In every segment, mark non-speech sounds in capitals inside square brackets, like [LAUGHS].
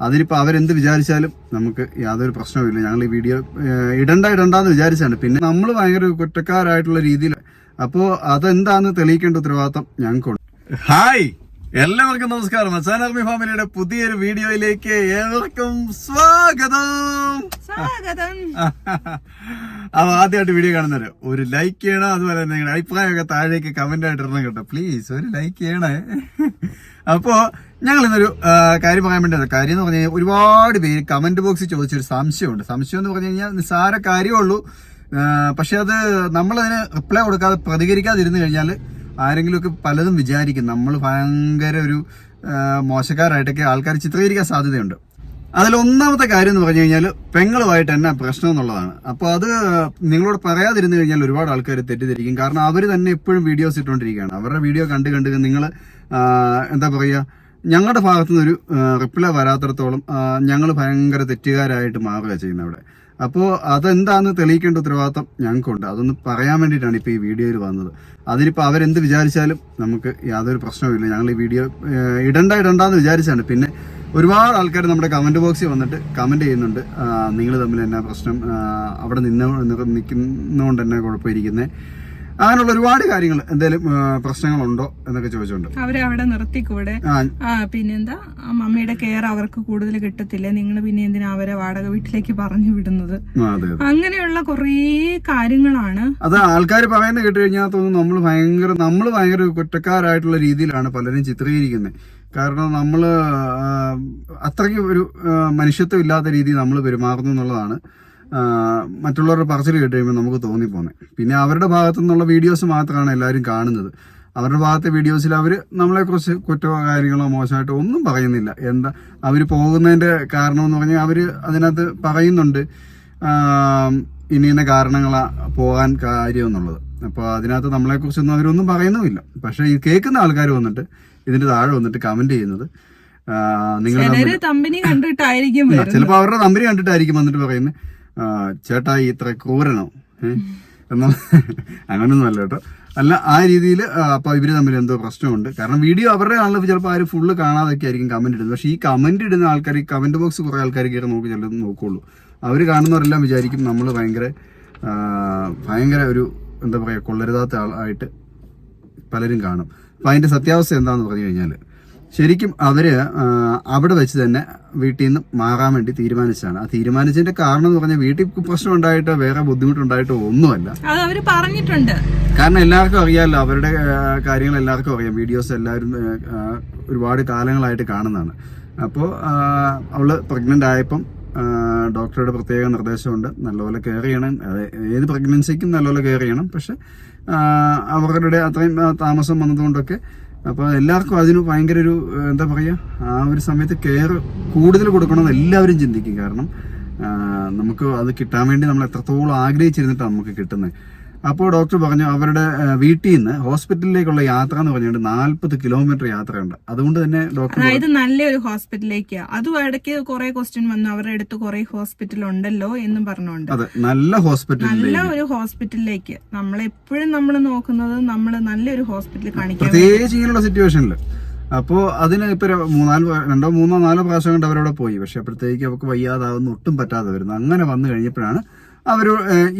അതിനിപ്പോൾ അവരെന്ത് വിചാരിച്ചാലും നമുക്ക് യാതൊരു പ്രശ്നവുമില്ല ഞങ്ങൾ ഈ വീഡിയോ ഇടണ്ട ഇടണ്ടെന്ന് വിചാരിച്ചാണ്. പിന്നെ നമ്മൾ ഭയങ്കര കുറ്റക്കാരായിട്ടുള്ള രീതിയിൽ അപ്പോൾ അതെന്താന്ന് തെളിയിക്കേണ്ട ഉത്തരവാദിത്തം ഞങ്ങൾക്കുണ്ട്. ഹായ്! എല്ലാവർക്കും നമസ്കാരം. അസാൻ ആർമി ഫാമിലിയുടെ പുതിയൊരു വീഡിയോയിലേക്ക് ഏവർക്കും സ്വാഗതം. സ്വാഗതം. [LAUGHS] അപ്പൊ ആദ്യമായിട്ട് വീഡിയോ കാണുന്നവര് ഒരു ലൈക്ക് ചെയ്യണം അതുപോലെ തന്നെ നിങ്ങളുടെ അഭിപ്രായമൊക്കെ താഴേക്ക് കമന്റ് ആയിട്ട് ഇടണം കേട്ടോ. പ്ലീസ് ഒരു ലൈക്ക് ചെയ്യണേ. [LAUGHS] അപ്പോ ഞങ്ങൾ ഇന്നൊരു കാര്യം പറയാൻ വേണ്ടി വന്നതാ. കാര്യം എന്ന് പറഞ്ഞു കഴിഞ്ഞാൽ ഒരുപാട് പേര് കമന്റ് ബോക്സിൽ ചോദിച്ചൊരു സംശയമുണ്ട്. സംശയം എന്ന് പറഞ്ഞു കഴിഞ്ഞാൽ നിസ്സാര കാര്യമുള്ളൂ. പക്ഷെ അത് നമ്മളതിന് റിപ്ലൈ കൊടുക്കാതെ പ്രതികരിക്കാതിരുന്നു കഴിഞ്ഞാൽ ആരെങ്കിലുമൊക്കെ പലതും വിചാരിക്കും. നമ്മൾ ഭയങ്കര ഒരു മോശക്കാരായിട്ടൊക്കെ ആൾക്കാർ ചിത്രീകരിക്കാൻ സാധ്യതയുണ്ട്. അതിൽ ഒന്നാമത്തെ കാര്യം എന്ന് പറഞ്ഞു കഴിഞ്ഞാൽ പെങ്ങളുമായിട്ട് എന്നാ പ്രശ്നം എന്നുള്ളതാണ്. അപ്പോൾ അത് നിങ്ങളോട് പറയാതിരുന്നു കഴിഞ്ഞാൽ ഒരുപാട് ആൾക്കാർ തെറ്റിദ്ധരിക്കും. കാരണം അവർ തന്നെ എപ്പോഴും വീഡിയോസ് ഇട്ടുകൊണ്ടിരിക്കുകയാണ്. അവരുടെ വീഡിയോ കണ്ട് കണ്ട് നിങ്ങൾ എന്താ പറയുക ഞങ്ങളുടെ ഭാഗത്തു നിന്നൊരു റിപ്ലൈ വരാത്തിടത്തോളം ഞങ്ങൾ ഭയങ്കര തെറ്റുകാരായിട്ട് മാറുക ചെയ്യുന്നത് അവിടെ. അപ്പോൾ അതെന്താന്ന് തെളിയിക്കേണ്ട ഉത്തരവാദിത്തം ഞങ്ങൾക്കുണ്ട്. അതൊന്ന് പറയാൻ വേണ്ടിയിട്ടാണ് ഇപ്പോൾ ഈ വീഡിയോയിൽ വന്നത്. അതിനിപ്പോൾ അവരെന്ത് വിചാരിച്ചാലും നമുക്ക് യാതൊരു പ്രശ്നവുമില്ല ഞങ്ങൾ ഈ വീഡിയോ ഇടണ്ട ഇടണ്ട ഇടണ്ടെന്ന് വിചാരിച്ചാണ്. പിന്നെ ഒരുപാട് ആൾക്കാർ നമ്മുടെ കമന്റ് ബോക്സിൽ വന്നിട്ട് കമന്റ് ചെയ്യുന്നുണ്ട്. നിങ്ങൾ തമ്മിൽ എന്നാ പ്രശ്നം? അവിടെ നിന്ന് നിൽക്കുന്നതുകൊണ്ട് തന്നെ കുഴപ്പമിരിക്കുന്നത് അങ്ങനെയുള്ള ഒരുപാട് കാര്യങ്ങൾ എന്തെങ്കിലും പ്രശ്നങ്ങളുണ്ടോ എന്നൊക്കെ ചോദിച്ചുകൊണ്ട് അവരെ അവിടെ നിർത്തിക്കൂടെ? പിന്നെന്താ? മമ്മിയുടെ കെയർ അവർക്ക് കൂടുതൽ കിട്ടത്തില്ല. നിങ്ങൾ പിന്നെ എന്തിനാ അവരെ വാടക വീട്ടിലേക്ക് പറഞ്ഞു വിടുന്നത്? അങ്ങനെയുള്ള കുറേ കാര്യങ്ങളാണ്. അത് ആൾക്കാർ പറയുന്നത് കേട്ട് കഴിഞ്ഞാൽ തോന്നുന്നു നമ്മൾ ഭയങ്കര നമ്മൾ ഭയങ്കര കുറ്റക്കാരായിട്ടുള്ള രീതിയിലാണ് പലരും ചിത്രീകരിക്കുന്നത്. കാരണം നമ്മൾ അത്രയ്ക്ക് ഒരു മനുഷ്യത്വം ഇല്ലാത്ത രീതിയിൽ നമ്മൾ പെരുമാറുന്നു എന്നുള്ളതാണ്. മറ്റുള്ളവരുടെ പറച്ചിൽ കേട്ട് കഴിയുമ്പോൾ നമുക്ക് തോന്നിപ്പോന്നെ. പിന്നെ അവരുടെ ഭാഗത്തു നിന്നുള്ള വീഡിയോസ് മാത്രമാണ് എല്ലാവരും കാണുന്നത്. അവരുടെ ഭാഗത്തെ വീഡിയോസിൽ അവർ നമ്മളെക്കുറിച്ച് കുറ്റമോ കാര്യങ്ങളോ മോശമായിട്ടോ ഒന്നും പറയുന്നില്ല. എന്താ അവർ പോകുന്നതിന്റെ കാരണമെന്ന് പറഞ്ഞാൽ അവർ അതിനകത്ത് പറയുന്നുണ്ട്. ഇനി ഇന്ന ഇന്ന കാരണങ്ങളാ പോകാൻ കാര്യം എന്നുള്ളത്. അപ്പോൾ അതിനകത്ത് നമ്മളെക്കുറിച്ചൊന്നും അവരൊന്നും പറയുന്നുമില്ല. പക്ഷേ ഈ കേൾക്കുന്ന ആൾക്കാർ വന്നിട്ട് ഇതിന്റെ താഴെ വന്നിട്ട് കമന്റ് ചെയ്യുന്നത് നിങ്ങൾ ചിലപ്പോൾ അവരുടെ കമ്പനി കണ്ടിട്ടായിരിക്കും വന്നിട്ട് പറയുന്നത് ചേട്ടാ ഇത്ര ക്രൂരനോ? എന്നാൽ എന്നാ അങ്ങനൊന്നും അല്ല കേട്ടോ. അല്ല ആ രീതിയിൽ അപ്പോൾ ഇവർ തമ്മിൽ എന്തോ പ്രശ്നമുണ്ട്. കാരണം വീഡിയോ അവരുടെ ആണല്ലോ ചിലപ്പോൾ ആരും ഫുള്ള് കാണാതൊക്കെ ആയിരിക്കും കമന്റ് ഇടുന്നത്. പക്ഷേ ഈ കമന്റ് ഇടുന്ന ആൾക്കാർ ഈ കമന്റ് ബോക്സ് കുറേ ആൾക്കാർ കയറി നോക്കി ചിലത് നോക്കുള്ളൂ. അവർ കാണുന്നവരെല്ലാം വിചാരിക്കും നമ്മൾ ഭയങ്കര ഭയങ്കര ഒരു എന്താ പറയുക കൊള്ളരുതാത്ത ആളായിട്ട് പലരും കാണും. അപ്പം അതിന്റെ സത്യാവസ്ഥ എന്താണെന്ന് പറഞ്ഞു കഴിഞ്ഞാൽ ശരിക്കും അവർ അവിടെ വെച്ച് തന്നെ വീട്ടിൽ നിന്ന് മാറാൻ വേണ്ടി തീരുമാനിച്ചാണ് ആ തീരുമാനിച്ചതിന്റെ കാരണം എന്ന് പറഞ്ഞാൽ വീട്ടിൽ പ്രശ്നം ഉണ്ടായിട്ടോ വേറെ ബുദ്ധിമുട്ടുണ്ടായിട്ടോ ഒന്നുമല്ല. അത് പറഞ്ഞിട്ടുണ്ട്. കാരണം എല്ലാവർക്കും അറിയാമല്ലോ അവരുടെ കാര്യങ്ങൾ എല്ലാവർക്കും അറിയാം. വീഡിയോസ് എല്ലാവരും ഒരുപാട് കാലങ്ങളായിട്ട് കാണുന്നതാണ്. അപ്പോൾ അവൾ പ്രഗ്നന്റ് ആയപ്പം ഡോക്ടറുടെ പ്രത്യേക നിർദ്ദേശമുണ്ട്. നല്ലപോലെ കെയർ ചെയ്യണം. ഏത് പ്രഗ്നൻസിക്കും നല്ലപോലെ കെയർ ചെയ്യണം. പക്ഷെ അവരുടെ അത്രയും താമസം വന്നതുകൊണ്ടൊക്കെ അപ്പോൾ എല്ലാവർക്കും അതിന് ഭയങ്കര ഒരു എന്താ പറയുക ആ ഒരു സമയത്ത് കെയർ കൂടുതൽ കൊടുക്കണമെന്ന് എല്ലാവരും ചിന്തിക്കും. കാരണം നമുക്ക് അത് കിട്ടാൻ വേണ്ടി നമ്മൾ എത്രത്തോളം ആഗ്രഹിച്ചിരുന്നിട്ടാണ് നമുക്ക് കിട്ടുന്നത്. അപ്പോൾ ഡോക്ടർ പറഞ്ഞു അവരുടെ വീട്ടിൽ നിന്ന് ഹോസ്പിറ്റലിലേക്കുള്ള യാത്ര എന്ന് പറഞ്ഞിട്ട് നാല്പത് കിലോമീറ്റർ യാത്രയുണ്ട്. അതുകൊണ്ട് തന്നെ ഡോക്ടർ അതായത് നല്ലൊരു ഹോസ്പിറ്റലിലേക്ക്. അതും ഇടയ്ക്ക് കുറെ ക്വസ്റ്റ്യൻ വന്നു. അവരുടെ അടുത്ത് കുറെ ഹോസ്പിറ്റൽ ഉണ്ടല്ലോ എന്ന് പറഞ്ഞുകൊണ്ട്. അതെ നല്ല ഹോസ്പിറ്റൽ നല്ല ഒരു ഹോസ്പിറ്റലിലേക്ക്. നമ്മൾ എപ്പോഴും നമ്മൾ നോക്കുന്നത് നമ്മൾ നല്ലൊരു ഹോസ്പിറ്റലിൽ കാണിക്കാൻ പ്രത്യേകിച്ച് ഇങ്ങനെയുള്ള സിറ്റുവേഷനിൽ അപ്പോൾ അതിന് ഇപ്പൊ മൂന്നാൽ രണ്ടോ മൂന്നോ നാലോ പ്രാവശ്യം കൊണ്ട് അവരവിടെ പോയി. പക്ഷെ അപ്പോഴത്തേക്ക് അവർക്ക് വയ്യാതാവുന്ന ഒട്ടും പറ്റാതെ വരുന്നു. അങ്ങനെ വന്നു കഴിഞ്ഞപ്പോഴാണ് അവർ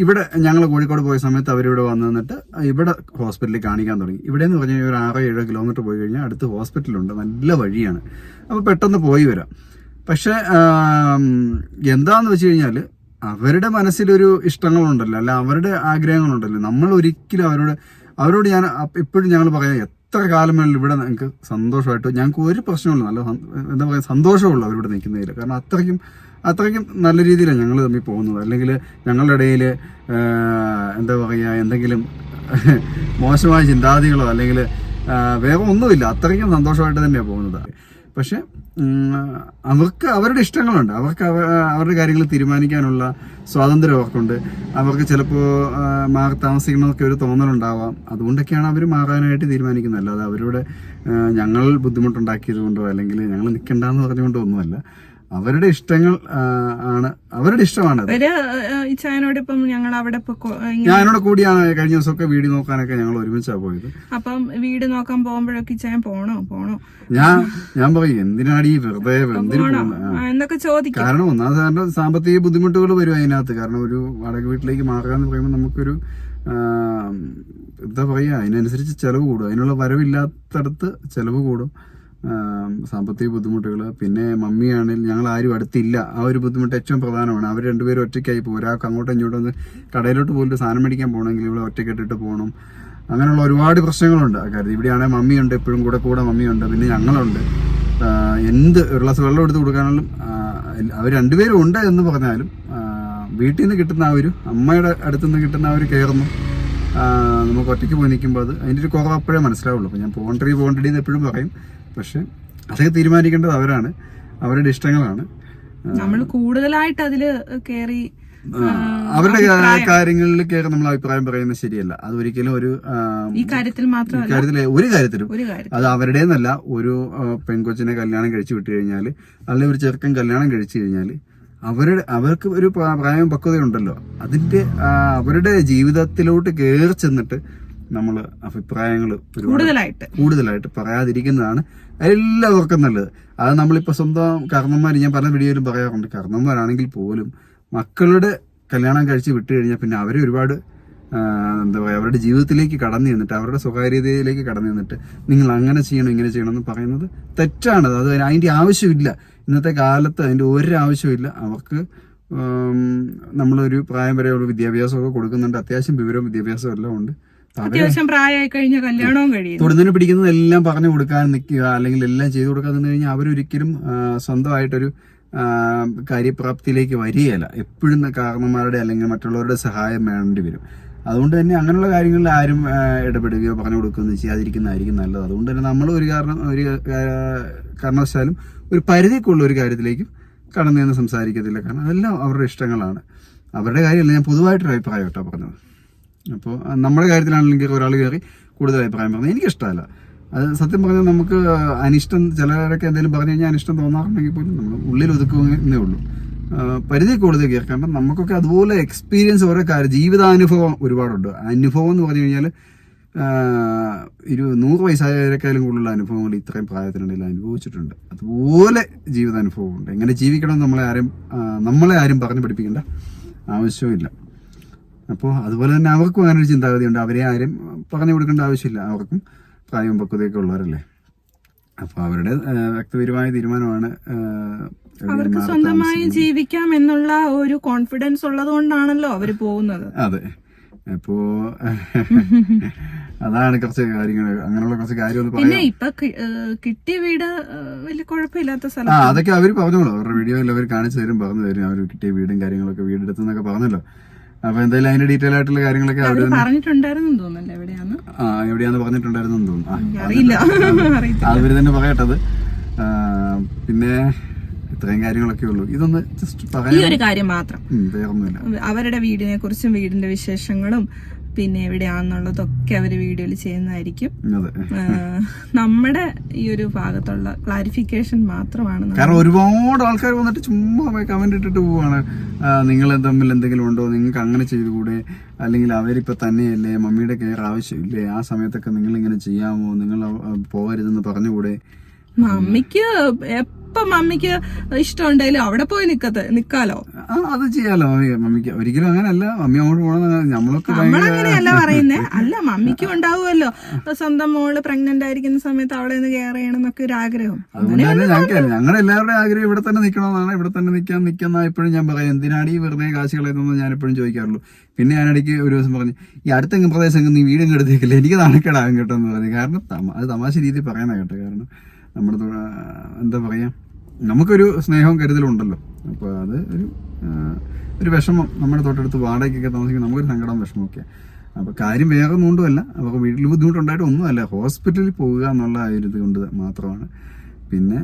ഇവിടെ ഞങ്ങൾ കോഴിക്കോട് പോയ സമയത്ത് അവരിവിടെ വന്നു നിന്നിട്ട് ഇവിടെ ഹോസ്പിറ്റലിൽ കാണിക്കാൻ തുടങ്ങി. ഇവിടെ എന്ന് പറഞ്ഞാൽ ഒരു ആറോ ഏഴോ കിലോമീറ്റർ പോയി കഴിഞ്ഞാൽ അടുത്ത് ഹോസ്പിറ്റലുണ്ട്. നല്ല വഴിയാണ്. അപ്പോൾ പെട്ടെന്ന് പോയി വരാം. പക്ഷേ എന്താന്ന് വെച്ച് കഴിഞ്ഞാൽ അവരുടെ മനസ്സിലൊരു ഇഷ്ടങ്ങളുണ്ടല്ലോ. അല്ല അവരുടെ ആഗ്രഹങ്ങളുണ്ടല്ലോ. നമ്മൾ ഒരിക്കലും അവരോട് അവരോട് ഞാൻ ഇപ്പോഴും ഞങ്ങൾ പറയാം എത്ര കാലം വേണമെങ്കിലും ഇവിടെ ഞങ്ങൾക്ക് സന്തോഷമായിട്ട് ഞങ്ങൾക്ക് ഒരു പ്രശ്നമില്ല നല്ല എന്താ പറയുക സന്തോഷമുള്ളൂ അവരിവിടെ നിൽക്കുന്നതിൽ കാരണം അത്രയ്ക്കും അത്രയ്ക്കും നല്ല രീതിയിലാണ് ഞങ്ങൾ തമ്മിൽ പോകുന്നത്. അല്ലെങ്കിൽ ഞങ്ങളുടെ ഇടയിൽ എന്താ പറയുക എന്തെങ്കിലും മോശമായ ചിന്താഗതികളോ അല്ലെങ്കിൽ വേറെ ഒന്നുമില്ല. അത്രയ്ക്കും സന്തോഷമായിട്ട് തന്നെയാണ് പോകുന്നത്. പക്ഷെ അവർക്ക് അവരുടെ ഇഷ്ടങ്ങളുണ്ട്. അവർക്ക് അവരുടെ കാര്യങ്ങൾ തീരുമാനിക്കാനുള്ള സ്വാതന്ത്ര്യം അവർക്കുണ്ട്. അവർക്ക് ചിലപ്പോൾ മാറി താമസിക്കണമെന്നൊക്കെ ഒരു തോന്നലുണ്ടാവാം. അതുകൊണ്ടൊക്കെയാണ് അവർ മാറാനായിട്ട് തീരുമാനിക്കുന്നത്. അല്ലാതെ അവരോട് ഞങ്ങൾ ബുദ്ധിമുട്ടുണ്ടാക്കിയത് കൊണ്ടോ അല്ലെങ്കിൽ ഞങ്ങൾ നിൽക്കണ്ടെന്ന് പറഞ്ഞുകൊണ്ടോ ഒന്നുമല്ല. അവരുടെ ഇഷ്ടങ്ങൾ ആണ്. അവരുടെ ഇഷ്ടമാണ് ഇച്ചായനോട് ഇപ്പം ഞങ്ങൾ അവിടെ ഞാനോട് കൂടിയാണ് കഴിഞ്ഞ ദിവസമൊക്കെ വീട് നോക്കാനൊക്കെ ഞങ്ങൾ ഒരുമിച്ചാണ് പോയത്. അപ്പം വീട് നോക്കാൻ പോകുമ്പോഴൊക്കെ ഇച്ചായൻ പോണോ? പോണോ? ഞാൻ ഞാൻ പറയും എന്തിനാണ് ഈ വെറുതെ എന്നൊക്കെ ചോദിക്കും. കാരണം ഒന്നാമത് കാരണം സാമ്പത്തിക ബുദ്ധിമുട്ടുകൾ വരും അതിനകത്ത്. കാരണം ഒരു വാടക വീട്ടിലേക്ക് മാറുക എന്ന് പറയുമ്പോൾ നമുക്കൊരു എന്താ പറയുക അതിനനുസരിച്ച് ചെലവ് കൂടും. അതിനുള്ള വരവില്ലാത്തടത്ത് ചെലവ് കൂടും. സാമ്പത്തിക ബുദ്ധിമുട്ടുകൾ പിന്നെ മമ്മിയാണെങ്കിൽ ഞങ്ങൾ ആരും അടുത്തില്ല. ആ ഒരു ബുദ്ധിമുട്ട് ഏറ്റവും പ്രധാനമാണ്. അവർ രണ്ടുപേരും ഒറ്റയ്ക്കായി പോകും ഒരാൾക്ക് അങ്ങോട്ടും ഇങ്ങോട്ടും കടയിലോട്ട് ഒരു സാധനം മേടിക്കാൻ പോകണമെങ്കിൽ ഇവിടെ ഒറ്റയ്ക്കിട്ടിട്ട് പോകണം. അങ്ങനെയുള്ള ഒരുപാട് പ്രശ്നങ്ങളുണ്ട് കാര്യത്തിൽ. ഇവിടെയാണെങ്കിൽ മമ്മിയുണ്ട് എപ്പോഴും കൂടെ കൂടെ മമ്മിയുണ്ട് പിന്നെ ഞങ്ങളുണ്ട്. എന്ത് ഒരു ഗ്ലാസ് വെള്ളം എടുത്ത് കൊടുക്കാനാലും അവർ രണ്ടുപേരും ഉണ്ട് എന്ന് പറഞ്ഞാലും വീട്ടിൽ നിന്ന് കിട്ടുന്ന ആ ഒരു അമ്മയുടെ അടുത്തു നിന്ന് കിട്ടുന്ന ആ ഒരു കെയർന്നും നമുക്ക് ഒറ്റയ്ക്ക് പോയി നിൽക്കുമ്പോൾ അത് അതിന്റെ ഒരു കുറവ് അപ്പോഴേ മനസ്സിലാവുള്ളൂ. അപ്പോൾ ഞാൻ പോകണ്ടേ പോകണ്ടേ എന്ന് എപ്പോഴും പറയും. പക്ഷെ അതൊക്കെ തീരുമാനിക്കേണ്ടത് അവരാണ്. അവരുടെ ഇഷ്ടങ്ങളാണ്. നമ്മൾ കൂടുതലായിട്ട് അതിൽ കയറി അവരുടെ കാര്യങ്ങളിൽ കയറി നമ്മൾ അഭിപ്രായം പറയുന്നത് ശരിയല്ല. അത് ഒരിക്കലും ഒരു ഈ കാര്യത്തിൽ ഒരു കാര്യത്തിലും അത് അവരുടേന്നല്ല. ഒരു പെൺകൊച്ചിനെ കല്യാണം കഴിച്ചു വിട്ടു കഴിഞ്ഞാൽ അല്ലെങ്കിൽ ഒരു ചെറുക്കൻ കല്യാണം കഴിച്ചു കഴിഞ്ഞാൽ അവരുടെ അവർക്ക് ഒരു പ്രാ- പ്രായം പക്വതയുണ്ടല്ലോ. അതിന്റെ അവരുടെ ജീവിതത്തിലോട്ട് കയറി ചെന്നിട്ട് നമ്മൾ അഭിപ്രായങ്ങൾ കൂടുതലായിട്ട്. കൂടുതലായിട്ട് പറയാതിരിക്കുന്നതാണ് എല്ലാവർക്കും നല്ലത്. അത് നമ്മളിപ്പോൾ സ്വന്തം കർണന്മാർ ഞാൻ പല വീഡിയോയിലും പറയാറുണ്ട്. കർണന്മാരാണെങ്കിൽ പോലും മക്കളുടെ കല്യാണം കഴിച്ച് വിട്ടു കഴിഞ്ഞാൽ പിന്നെ അവരെ ഒരുപാട് എന്താ പറയുക അവരുടെ ജീവിതത്തിലേക്ക് കടന്നു ചെന്നിട്ട് അവരുടെ സ്വകാര്യതയിലേക്ക് കടന്നു ചെന്നിട്ട് നിങ്ങൾ അങ്ങനെ ചെയ്യണം ഇങ്ങനെ ചെയ്യണം എന്ന് പറയുന്നത് തെറ്റാണ്. അത് അതിന്റെ ആവശ്യമില്ല. ഇന്നത്തെ കാലത്ത് അതിന്റെ ഒരു ആവശ്യമില്ല അവർക്ക് നമ്മളൊരു പ്രായം വരെയുള്ള വിദ്യാഭ്യാസമൊക്കെ കൊടുക്കുന്നുണ്ട്. അത്യാവശ്യം വിവരവും വിദ്യാഭ്യാസവും എല്ലാം ഉണ്ട്. അത്യാവശ്യം പ്രായമായി കഴിഞ്ഞ കല്യാണവും കഴിയും തൊടുന്നതിന് പിടിക്കുന്നതെല്ലാം പറഞ്ഞു കൊടുക്കാൻ നിൽക്കുക അല്ലെങ്കിൽ എല്ലാം ചെയ്തു കൊടുക്കാൻ നിന്ന് കഴിഞ്ഞാൽ അവരൊരിക്കലും സ്വന്തമായിട്ടൊരു കാര്യപ്രാപ്തിയിലേക്ക് വരികയില്ല. എപ്പോഴും കാരണന്മാരുടെ അല്ലെങ്കിൽ മറ്റുള്ളവരുടെ സഹായം വേണ്ടി വരും. അതുകൊണ്ട് തന്നെ അങ്ങനെയുള്ള കാര്യങ്ങളിൽ ആരും ഇടപെടുകയോ പറഞ്ഞു കൊടുക്കുകയോ ചെയ്യാതിരിക്കുന്നതായിരിക്കും നല്ലത്. അതുകൊണ്ട് തന്നെ നമ്മൾ ഒരു കാരണം ഒരു കാരണവശാലും ഒരു പരിധിക്കുള്ള ഒരു കാര്യത്തിലേക്കും കടന്നു നിന്ന് സംസാരിക്കത്തില്ല. കാരണം അതെല്ലാം അവരുടെ ഇഷ്ടങ്ങളാണ്. അവരുടെ കാര്യമല്ല ഞാൻ പൊതുവായിട്ടൊരു അഭിപ്രായം കേട്ടോ പറഞ്ഞത്. അപ്പോൾ നമ്മുടെ കാര്യത്തിലാണെങ്കിൽ ഒരാൾ കയറി കൂടുതൽ അഭിപ്രായം പറഞ്ഞത് എനിക്കിഷ്ടമല്ല. അത് സത്യം പറഞ്ഞാൽ നമുക്ക് അനിഷ്ടം ചിലരൊക്കെ എന്തെങ്കിലും പറഞ്ഞു കഴിഞ്ഞാൽ അനിഷ്ടം തോന്നാറുണ്ടെങ്കിൽ പോലും നമ്മൾ ഉള്ളിൽ ഒതുക്കുന്നേ ഉള്ളൂ. പരിധി കൂടുതൽ കയറി. നമുക്കൊക്കെ അതുപോലെ എക്സ്പീരിയൻസ് ഓരോ കാര്യം ജീവിതാനുഭവം ഒരുപാടുണ്ട്. അനുഭവം എന്ന് പറഞ്ഞു കഴിഞ്ഞാൽ ഒരു നൂറ് വയസ്സായവരെക്കാളും കൂടുതലുള്ള അനുഭവങ്ങൾ ഇത്രയും പ്രായത്തിനിടയിൽ അനുഭവിച്ചിട്ടുണ്ട്. അതുപോലെ ജീവിതാനുഭവമുണ്ട്. എങ്ങനെ ജീവിക്കണം നമ്മളെ ആരും നമ്മളെ ആരും പറഞ്ഞു പഠിപ്പിക്കേണ്ട ആവശ്യമില്ല അപ്പോൾ അതുപോലെ തന്നെ അവർക്കും അങ്ങനെ ഒരു ചിന്താഗതിയുണ്ട്. അവരെ ആരും പറഞ്ഞു കൊടുക്കേണ്ട ആവശ്യമില്ല. അവർക്കും പ്രായവും പക്വതയൊക്കെ ഉള്ളവരല്ലേ? അപ്പോൾ അവരുടെ വ്യക്തിപരമായ തീരുമാനമാണ് അവർക്ക് സ്വന്തമായി ജീവിക്കാം എന്നുള്ള ഒരു കോൺഫിഡൻസ് ഉള്ളത് കൊണ്ടാണല്ലോ അവർ പോകുന്നത്. അതെ. അപ്പോ അതാണ് കുറച്ച് കാര്യങ്ങൾ. അങ്ങനെയുള്ള കുറച്ച് കാര്യം പിന്നെ ഇപ്പൊ കിട്ടിയ വീട് വലിയ കുഴപ്പമില്ലാത്ത സ്ഥലം. അതൊക്കെ അവർ പറഞ്ഞോളൂ. അവരുടെ വീഡിയോയിൽ അവർ കാണിച്ചു തരും പറഞ്ഞു തരും. അവർ കിട്ടിയ വീടും കാര്യങ്ങളൊക്കെ വീടെടുത്തെന്നൊക്കെ പറഞ്ഞല്ലോ. അപ്പൊ എന്തായാലും അതിന്റെ ഡീറ്റെയിൽ ആയിട്ടുള്ള കാര്യങ്ങളൊക്കെ അവർ പറഞ്ഞിട്ടുണ്ടായിരുന്നു തോന്നുന്നല്ലേ എവിടെയാന്ന്. ആ എവിടെയാന്ന് പറഞ്ഞിട്ടുണ്ടായിരുന്നു തോന്നുന്നു. അറിയില്ല. അവർ തന്നെ പറയട്ടത്. പിന്നെ ഇത്രയും കാര്യങ്ങളൊക്കെ ഉള്ളൂ. ഇതൊന്ന് ജസ്റ്റ് ഈ ഒരു കാര്യം മാത്രം. അവരുടെ വീടിനെ കുറിച്ചും വീടിന്റെ വിശേഷങ്ങളും പിന്നെ എവിടെയാണെന്നുള്ളതൊക്കെ അവർ വീഡിയോയിൽ ചെയ്യുന്നതായിരിക്കും. നമ്മുടെ ഈ ഒരു ഭാഗത്തുള്ള ക്ലാരിഫിക്കേഷൻ മാത്രമാണ് കാരണം ഒരുപാട് ആൾക്കാർ വന്നിട്ട് ചുമ്മാ കമന്റ് ഇട്ടിട്ട് പോവാണ്. നിങ്ങൾ തമ്മിൽ എന്തെങ്കിലും ഉണ്ടോ? നിങ്ങൾക്ക് അങ്ങനെ ചെയ്തുകൂടെ? അല്ലെങ്കിൽ അവരിപ്പോ തന്നെയല്ലേ? മമ്മിയുടെ കെയർ ആവശ്യമില്ലേ? ആ സമയത്തൊക്കെ നിങ്ങൾ ഇങ്ങനെ ചെയ്യാമോ? നിങ്ങൾ പോകരുതെന്ന് പറഞ്ഞുകൂടെ? മമ്മിക്ക് എപ്പം മമ്മിക്ക് ഇഷ്ടമുണ്ടെങ്കിലും അവിടെ പോയി നിക്കത്ത് നിക്കാലോ. ആ അത് ചെയ്യാലോ. മമ്മി മമ്മിക്ക് ഒരിക്കലും അങ്ങനല്ല. മമ്മി അങ്ങോട്ട് പോകണം നമ്മളൊക്കെ നമ്മളങ്ങനെയല്ല പറയുന്നേ. [LAUGHS] അല്ല മമ്മിക്കും ഉണ്ടാവുമല്ലോ. സ്വന്തം മോൾ പ്രഗ്നന്റ് ആയിരിക്കുന്ന സമയത്ത് അവളെ ഒന്ന് കെയർ ചെയ്യണം എന്നൊക്കെ ഒരു ആഗ്രഹം. ഞങ്ങൾക്ക് ഞങ്ങളുടെ എല്ലാവരുടെയും ആഗ്രഹം ഇവിടെ തന്നെ നിൽക്കണമെന്നാണ് ഇവിടെ തന്നെ നിൽക്കാൻ നിൽക്കുന്ന എപ്പോഴും ഞാൻ പറയാം എന്തിനാണ് ഈ വെറുതെ കാശ് കളയുന്നതെന്ന് ഞാൻ എപ്പോഴും ചോദിക്കാറുള്ളൂ? പിന്നെ ഞാൻ ഇടയ്ക്ക് ഒരു ദിവസം പറഞ്ഞു ഈ അടുത്ത പ്രദേശം നീ വീടും എടുത്തേക്കില്ല? എനിക്ക് നാണക്കേടാകും കേട്ടോ എന്ന് പറഞ്ഞു. കാരണം അത് തമാശ രീതിയിൽ പറയുന്ന കേട്ടോ. കാരണം നമ്മുടെ എന്താ പറയാ? നമുക്കൊരു സ്നേഹവും കരുതലും ഉണ്ടല്ലോ. അപ്പോൾ അത് ഒരു ഒരു വിഷമം. നമ്മുടെ തൊട്ടടുത്ത് വാടകയ്ക്കൊക്കെ താമസിക്കുന്ന നമുക്കൊരു സങ്കടം വിഷമമൊക്കെ അപ്പോൾ കാര്യം വേറെ ഒന്നുകൊണ്ടുമല്ല അപ്പോൾ വീട്ടിൽ ബുദ്ധിമുട്ടുണ്ടായിട്ട് ഒന്നുമല്ല. ഹോസ്പിറ്റലിൽ പോവുക എന്നുള്ള ആ ഒരു ഇത് കൊണ്ട് മാത്രമാണ്. പിന്നെ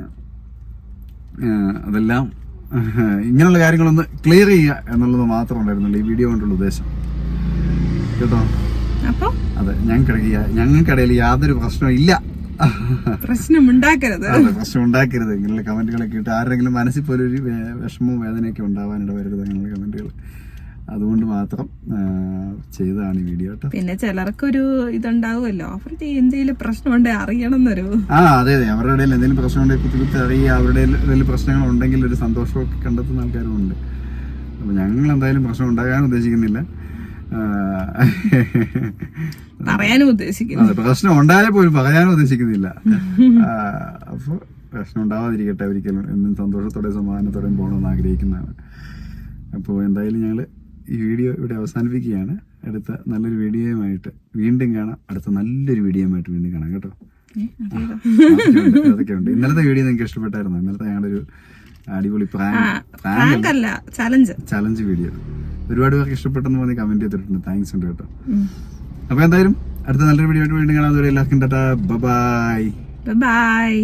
അതെല്ലാം ഇങ്ങനെയുള്ള കാര്യങ്ങളൊന്ന് ക്ലിയർ ചെയ്യുക എന്നുള്ളത് മാത്രം ഉണ്ടായിരുന്നുള്ളൂ ഈ വീഡിയോ കൊണ്ടുള്ള ഉദ്ദേശം. കേട്ടോ? അതെ ഞങ്ങൾക്കിടയ്ക്ക് ഞങ്ങൾക്കിടയിൽ യാതൊരു പ്രശ്നവും ഇല്ല. പ്രശ്നം ഉണ്ടാക്കരുത് പ്രശ്നം ഉണ്ടാക്കരുത് ഇങ്ങനെയുള്ള കമന്റുകളൊക്കെ ഇട്ട് ആരെങ്കിലും മനസ്സിൽ പോലും ഒരു വിഷമവും വേദനയൊക്കെ ഉണ്ടാവാനിട വരരുത് അങ്ങനെയുള്ള കമന്റുകൾ അതുകൊണ്ട് മാത്രം ചെയ്തതാണ് ഈ വീഡിയോ കേട്ടോ. പിന്നെ ചിലർക്കൊരു ഇതുണ്ടാവുമല്ലോ. അവർക്ക് എന്തെങ്കിലും പ്രശ്നം ഉണ്ടെങ്കിൽ അറിയണം എന്നൊരു ആ അതെ അതെ. അവരുടെ ഇടയിൽ എന്തെങ്കിലും പ്രശ്നമുണ്ടെങ്കിൽ കുത്തി കുത്തി അറിയുക. അവരുടെ ഇടയിൽ പ്രശ്നങ്ങൾ ഉണ്ടെങ്കിൽ ഒരു സന്തോഷമൊക്കെ കണ്ടെത്തുന്ന ആൾക്കാരും ഉണ്ട്. അപ്പൊ ഞങ്ങൾ എന്തായാലും പ്രശ്നം ഉണ്ടാകാൻ ഉദ്ദേശിക്കുന്നില്ല. [LAUGHS] പറയാനും ഉദ്ദേശിക്കുന്നു പ്രശ്നം ഉണ്ടായാൽ പോലും പറയാനും ഉദ്ദേശിക്കുന്നില്ല. അപ്പോൾ അപ്പൊ പ്രശ്നം ഉണ്ടാവാതിരിക്കട്ടെ ഒരിക്കലും. എന്നും സന്തോഷത്തോടെ സമാധാനത്തോടെയും പോകണമെന്ന് ആഗ്രഹിക്കുന്നതാണ്. അപ്പോൾ എന്തായാലും ഞങ്ങൾ ഈ വീഡിയോ ഇവിടെ അവസാനിപ്പിക്കുകയാണ്. അടുത്ത നല്ലൊരു വീഡിയോയുമായിട്ട് വീണ്ടും കാണാം. അടുത്ത നല്ലൊരു വീഡിയോയുമായിട്ട് വീണ്ടും കാണാം കേട്ടോ. അതൊക്കെ ഉണ്ട്, ഇന്നലത്തെ വീഡിയോ നിങ്ങൾക്ക് ഇഷ്ടപ്പെട്ടായിരുന്നു? ഇന്നലത്തെ ഞങ്ങളുടെ ഒരു അടിപൊളി പ്രാങ്ക് ചലഞ്ച് ചലഞ്ച് വീഡിയോ ഒരുപാട് പേർക്ക് ഇഷ്ടപ്പെട്ടെന്ന് പറഞ്ഞ് കമന്റ് ചെയ്തിട്ടുണ്ട്. താങ്ക്സ് ഉണ്ട് കേട്ടോ. അപ്പൊ എന്തായാലും അടുത്ത നല്ലൊരു വീഡിയോ ആയിട്ട് വീണ്ടും കാണാം. അതുവരെ എല്ലാവർക്കും ടാറ്റാ. Bye bye